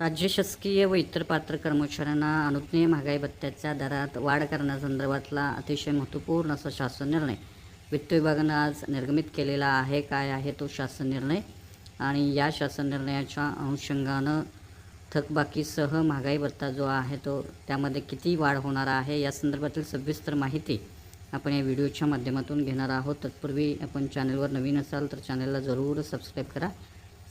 राज्य शासकीय व इतर पात्र कर्मचाऱ्यांना अनुज्ञेय महागाई भत्त्याच्या दरात वाढ करण्यासंदर्भातला अतिशय महत्त्वपूर्ण असा शासन निर्णय. वित्त विभागानं आज निर्गमित केलेला आहे. काय आहे तो शासन निर्णय? आणि या शासन निर्णयाच्या अनुषंगानं थकबाकीसह महागाई भत्ता जो आहे तो त्यामध्ये किती वाढ होणार आहे या संदर्भातील सविस्तर माहिती आपण या व्हिडिओच्या माध्यमातून घेणार आहोत. तत्पूर्वी आपण चॅनलवर नवीन असाल तर चॅनलला जरूर सबस्क्राईब करा.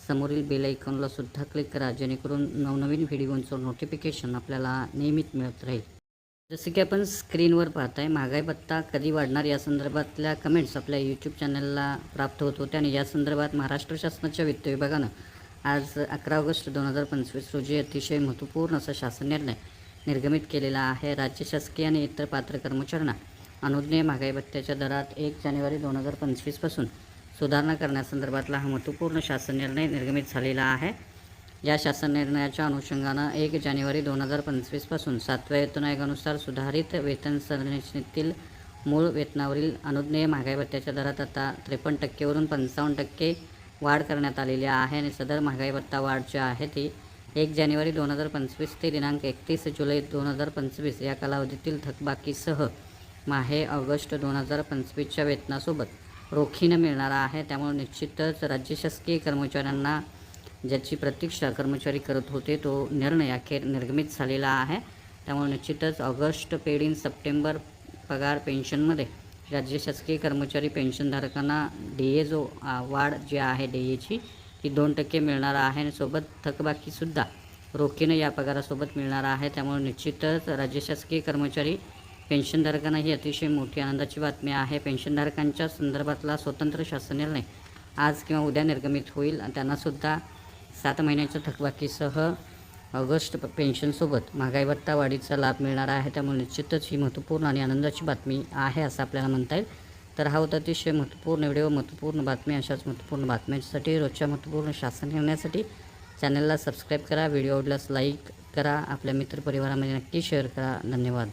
समोरील बेल आयकॉनला सुद्धा क्लिक करा जेणेकरून नवनवीन व्हिडिओंचं नोटिफिकेशन आपल्याला नियमित मिळत राहील. जसं की आपण स्क्रीनवर पाहताय महागाई भत्ता कधी वाढणार या संदर्भातल्या कमेंट्स आपल्या यूट्यूब चॅनलला प्राप्त होत होत्या आणि या संदर्भात महाराष्ट्र शासनाच्या वित्त विभागानं आज अकरा ऑगस्ट दोन हजार पंचवीस रोजी अतिशय महत्त्वपूर्ण असा शासन निर्णय निर्गमित केलेला आहे. राज्य शासकीय आणि इतर पात्र कर्मचाऱ्यांना अनुज्ञेय महागाई भत्त्याच्या दरात एक जानेवारी दोन हजार पंचवीसपासून सुधारणा करण्यासंदर्भातला हा महत्त्वपूर्ण शासन निर्णय निर्गमित झालेला आहे. या शासन निर्णयाच्या अनुषंगानं एक जानेवारी दोन हजार पंचवीसपासून सातव्या वेतन आयोगानुसार सुधारित वेतन संरचनेतील मूळ वेतनावरील अनुज्ञेय महागाई भत्त्याच्या दरात आता त्रेपन्न टक्केवरून पंचावन्न टक्के वाढ करण्यात आलेली आहे आणि सदर महागाई भत्ता वाढ जी आहे ती एक जानेवारी दोन हजार पंचवीस ते दिनांक एकतीस जुलै दोन हजार पंचवीस या कालावधीतील थकबाकीसह माहे ऑगस्ट दोन हजार पंचवीसच्या वेतनासोबत रोखीनं मिळणार आहे. त्यामुळे निश्चितच राज्य शासकीय कर्मचाऱ्यांना ज्याची प्रतीक्षा कर्मचारी करत होते तो निर्णय अखेर निर्गमित झालेला आहे. त्यामुळे निश्चितच ऑगस्ट पेड इन सप्टेंबर पगार पेन्शनमध्ये राज्य शासकीय कर्मचारी पेन्शनधारकांना डी ए जो वाढ जी आहे डी एची ती दोन टक्के मिळणार आहे. आणि सोबत थकबाकीसुद्धा रोखीनं या पगारासोबत मिळणार आहे. त्यामुळे निश्चितच राज्य शासकीय कर्मचारी पेन्शनधारकांना ही अतिशय मोठी आनंदाची बातमी आहे. पेन्शनधारकांच्या संदर्भातला स्वतंत्र शासन निर्णय आज किंवा उद्या निर्गमित होईल. त्यांनासुद्धा सात महिन्याच्या थकबाकीसह ऑगस्ट पेन्शनसोबत महागाई भत्ता वाढीचा लाभ मिळणार आहे. त्यामुळे निश्चितच ही महत्त्वपूर्ण आणि आनंदाची बातमी आहे असं आपल्याला म्हणता येईल. तर हा होता अतिशय महत्त्वपूर्ण व्हिडिओ महत्त्वपूर्ण बातमी. अशाच महत्त्वपूर्ण बातम्यांसाठी रोजच्या महत्त्वपूर्ण शासन निर्णयासाठी चॅनलला सबस्क्राईब करा. व्हिडिओ आवडल्यास लाईक करा. आपल्या मित्रपरिवारामध्ये नक्की शेअर करा. धन्यवाद.